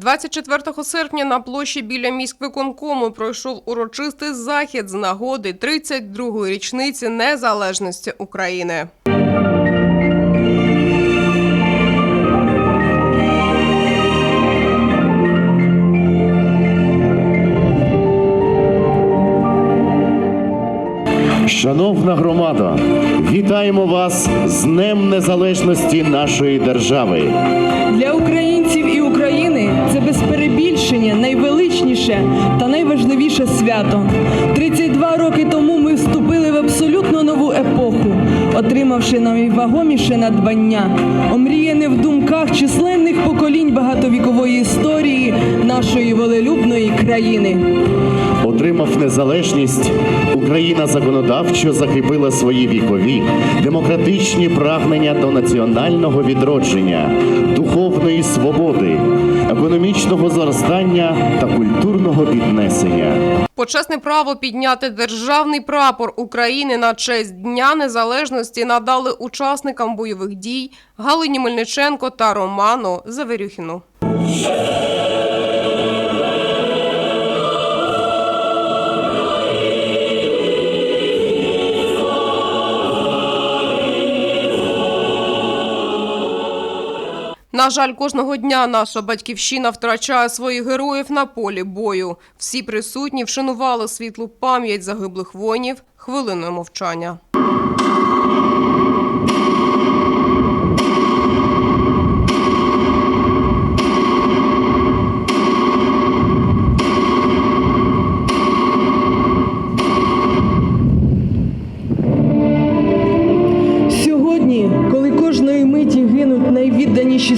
24 серпня на площі біля міськвиконкому пройшов урочистий захід з нагоди 32-ї річниці незалежності України. Шановна громада, вітаємо вас з Днем Незалежності нашої держави. Для українців і перебільшення найвеличніше та найважливіше свято. 32 роки тому ми вступили в абсолютно нову епоху, отримавши найвагоміше надбання, омріяне в думках численних поколінь багатовікової історії нашої волелюбної країни. Отримав незалежність, Україна законодавчо закріпила свої вікові демократичні прагнення до національного відродження, духовної свободи, економічного зростання та культурного піднесення. Почесне право підняти державний прапор України на честь Дня Незалежності надали учасникам бойових дій Галині Мельниченко та Роману Заверюхіну. На жаль, кожного дня наша батьківщина втрачає своїх героїв на полі бою. Всі присутні вшанували світлу пам'ять загиблих воїнів хвилиною мовчання.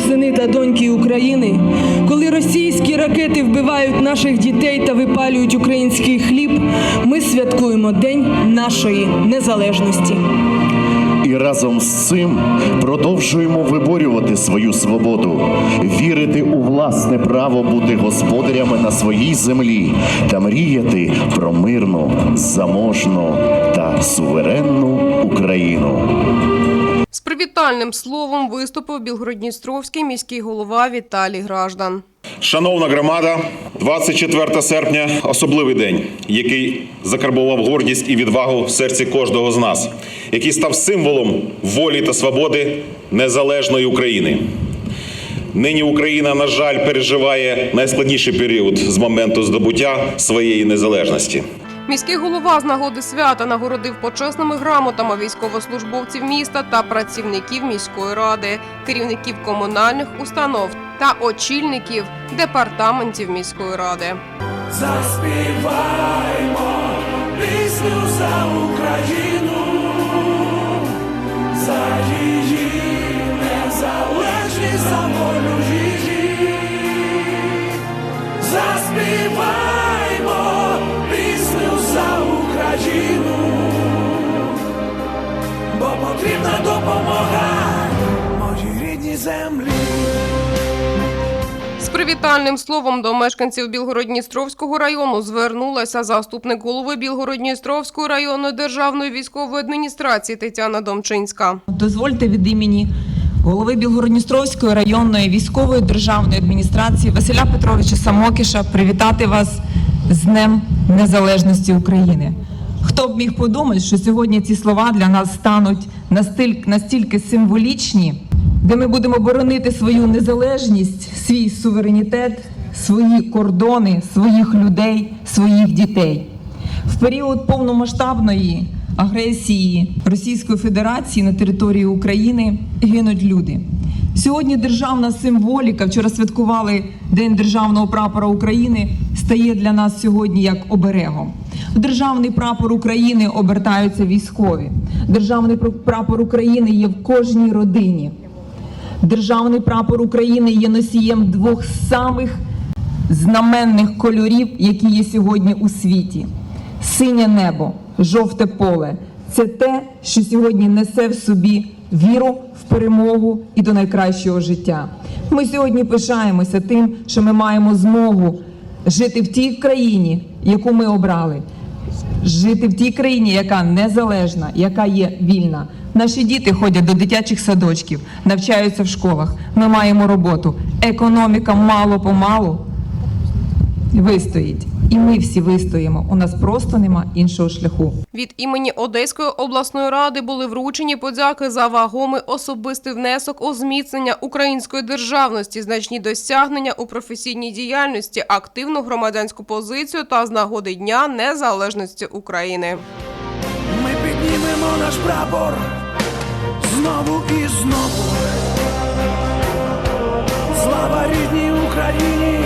Сини та доньки України, коли російські ракети вбивають наших дітей та випалюють український хліб, ми святкуємо День нашої незалежності. І разом з цим продовжуємо виборювати свою свободу, вірити у власне право бути господарями на своїй землі та мріяти про мирну, заможну та суверенну Україну. З привітальним словом виступив Білгородністровський міський голова Віталій Граждан. Шановна громада, 24 серпня особливий день, який закарбував гордість і відвагу в серці кожного з нас, який став символом волі та свободи незалежної України. Нині Україна, на жаль, переживає найскладніший період з моменту здобуття своєї незалежності. Міський голова з нагоди свята нагородив почесними грамотами військовослужбовців міста та працівників міської ради, керівників комунальних установ та очільників департаментів міської ради. Заспіваймо пісню за Україну, за її незалежність, за волю її. Заспіваймо допомога моїй рідній землі. З привітальним словом до мешканців Білгородністровського району звернулася заступник голови Білгородністровської районної державної військової адміністрації Тетяна Домчинська. Дозвольте від імені голови Білгородністровської районної військової державної адміністрації Василя Петровича Самокіша привітати вас з Днем Незалежності України. Хто б міг подумати, що сьогодні ці слова для нас стануть настільки символічні, де ми будемо боронити свою незалежність, свій суверенітет, свої кордони, своїх людей, своїх дітей. В період повномасштабної агресії Російської Федерації на території України гинуть люди. Сьогодні державна символіка, вчора святкували День державного прапора України, стає для нас сьогодні як оберегом. Державний прапор України обертаються військові. Державний прапор України є в кожній родині. Державний прапор України є носієм двох самих знаменних кольорів, які є сьогодні у світі: синє небо, жовте поле. Це те, що сьогодні несе в собі віру в перемогу і до найкращого життя. Ми сьогодні пишаємося тим, що ми маємо змогу жити в тій країні, яку ми обрали, жити в тій країні, яка незалежна, яка є вільна. Наші діти ходять до дитячих садочків, навчаються в школах. Ми маємо роботу. Економіка мало-помалу вистоїть. І ми всі вистоїмо. У нас просто нема іншого шляху. Від імені Одеської обласної ради були вручені подяки за вагомий особистий внесок у зміцнення української державності, значні досягнення у професійній діяльності, активну громадянську позицію та з нагоди Дня Незалежності України. Ми піднімемо наш прапор знову і знову. Слава рідній Україні,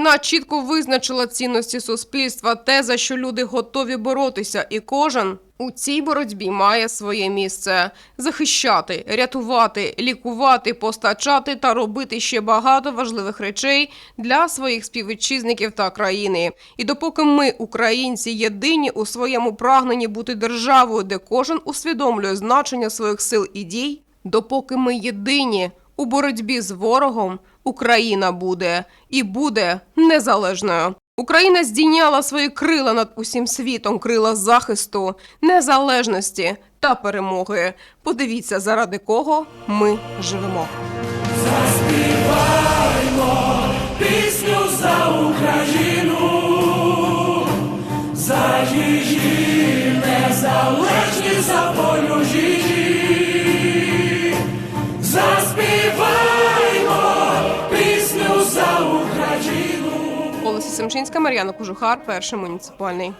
Війна чітко визначила цінності суспільства, те, за що люди готові боротися, і кожен у цій боротьбі має своє місце захищати, рятувати, лікувати, постачати та робити ще багато важливих речей для своїх співвітчизників та країни. І допоки ми, українці, єдині у своєму прагненні бути державою, де кожен усвідомлює значення своїх сил і дій, допоки ми єдині у боротьбі з ворогом, Україна буде і буде незалежною. Україна здійняла свої крила над усім світом, крила захисту, незалежності та перемоги. Подивіться, заради кого ми живемо. пісню Семчинська, Мар'яна Кожухар, перший муніципальний.